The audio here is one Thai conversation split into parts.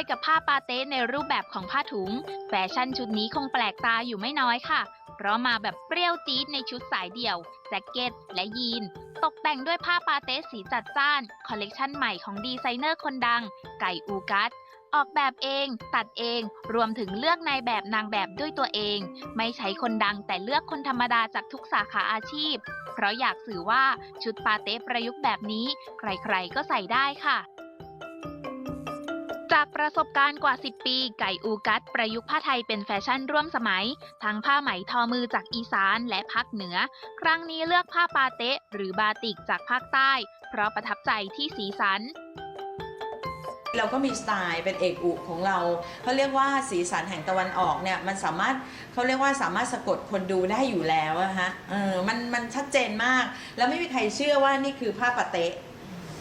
ยกับผ้าปาเต้ในรูปแบบของผ้าถุง แฟชั่นชุดนี้คงแปลกตาอยู่ไม่น้อยค่ะ เพราะมาแบบเปรี้ยวจี๊ดในชุดสายเดี่ยว แจ็คเก็ต และยีน ตกแต่งด้วยผ้าปาเต้สีจัดจ้าน คอลเลกชันใหม่ของดีไซเนอร์คนดัง ไก่อูกัสออกแบบเอง ตัดเอง รวมถึงเลือกนายแบบนางแบบด้วยตัวเอง ไม่ใช้คนดังแต่เลือกคนธรรมดาจากทุกสาขาอาชีพ เพราะอยากสื่อว่าชุดปาเต้ประยุกต์แบบนี้ ใครๆก็ใส่ได้ค่ะ ประสบการณ์กว่า 10 ปี ไก่อูกัสประยุกต์ผ้าไทยเป็นแฟชั่นร่วมสมัย ทั้งผ้าไหมทอมือจากอีสานและภาคเหนือ ครั้งนี้เลือกผ้าปาเตะหรือบาติกจากภาคใต้ เพราะประทับใจที่สีสันเราก็มีสไตล์เป็นเอกอุของเราเขาเรียกว่าสีสันแห่งตะวันออกเนี่ยมันสามารถเขาเรียกว่าสามารถสะกดคนดูได้อยู่แล้วอะฮะเออมันมันชัดเจนมาก แล้วไม่มีใครเชื่อว่านี่คือผ้าปะเตะ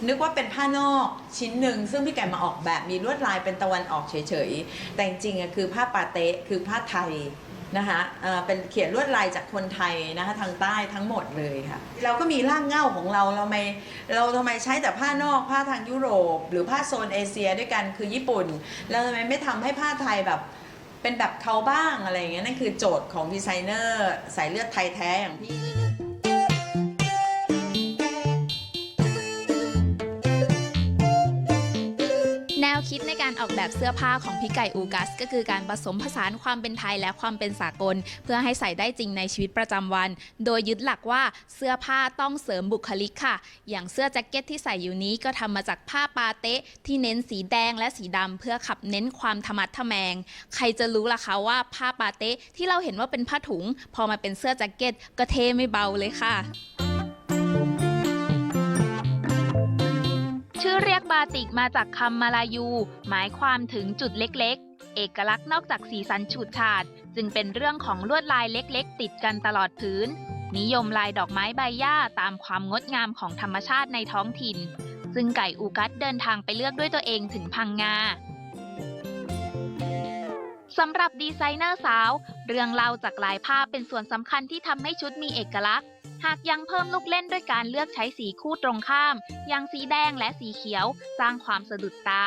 นึกว่าเป็นผ้านอกชิ้นหนึ่งซึ่งพี่แก่มาออกแบบมีลวดลายเป็นตะวันออกเฉยๆ แต่จริงๆอะคือผ้าปาเตะคือผ้าไทยนะคะเป็นเขียนลวดลายจากคนไทยนะคะทางใต้ทั้งหมดเลยค่ะเราก็มีร่างเง้าของเราเราไม่เราทำไมใช้แต่ผ้านอกผ้าทางยุโรป หรือผ้าโซนเอเชียด้วยกันคือญี่ปุ่นแล้วทำไมไม่ทำให้ผ้าไทยแบบเป็นแบบเขาบ้างอะไรอย่างเงี้ยนั่นคือโจทย์ของดีไซเนอร์สายเลือดไทยแท้อย่างพี่ วคิดในการออกแบบเสื้อผ้าของพี่ไก่อูกัส ก็คือการผสมผสานความเป็นไทยและความเป็นสากล เพื่อให้ใส่ได้จริงในชีวิตประจำวัน โดยยึดหลักว่าเสื้อผ้าต้องเสริมบุคลิกค่ะ อย่างเสื้อแจ็คเก็ตที่ใส่อยู่นี้ก็ทำมาจากผ้าปาเต๊ะที่เน้นสีแดงและสีดำเพื่อขับเน้นความธรรมัดทะแมง ใครจะรู้ล่ะคะว่าผ้าปาเต๊ะที่เราเห็นว่าเป็นผ้าถุง พอมาเป็นเสื้อแจ็คเก็ตก็เท่ไม่เบาเลยค่ะ บาติกมาจากคำมาลายู หมายความถึงจุดเล็กๆ เอกลักษณ์นอกจากสีสันฉูดฉาด จึงเป็นเรื่องของลวดลายเล็กๆ ติดกันตลอดพื้น นิยมลายดอกไม้ใบหญ้าตามความงดงามของธรรมชาติในท้องถิ่น ซึ่งไก่อูกัสเดินทางไปเลือกด้วยตัวเองถึงพังงาสำหรับดีไซเนอร์สาว เรื่องเล่าจากลายผ้าเป็นส่วนสำคัญที่ทำให้ชุดมีเอกลักษณ์ หากยังเพิ่มลูกเล่นด้วยการเลือกใช้สีคู่ตรงข้าม อย่างสีแดงและสีเขียว สร้างความสะดุดตา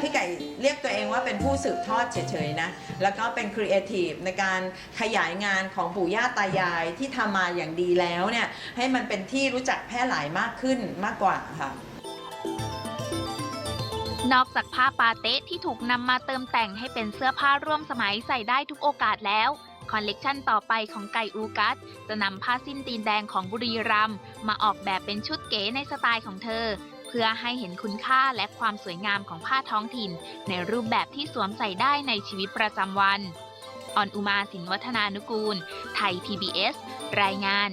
พี่ไก่เรียกตัวเองว่าเป็นผู้สืบทอดเฉยๆนะ แล้วก็เป็นครีเอทีฟในการขยายงานของปู่ย่าตายายที่ทำมาอย่างดีแล้วเนี่ย ให้มันเป็นที่รู้จักแพร่หลายมากขึ้นมากกว่าค่ะนอกจากผ้าปาเต๊ะที่ถูกนำมาเติมแต่งให้เป็นเสื้อผ้าร่วมสมัยใส่ได้ทุกโอกาสแล้ว คอลเลกชันต่อไปของไก่อูกัสจะนำผ้าสิ้นตีนแดงของบุรีรัมมาออกแบบเป็นชุดเก๋ในสไตล์ของเธอ เพื่อให้เห็นคุณค่าและความสวยงามของผ้าท้องถิ่น ในรูปแบบที่สวมใส่ได้ในชีวิตประจำวันออนอุมาสินวัฒนานุกูล ไทย PBS รายงาน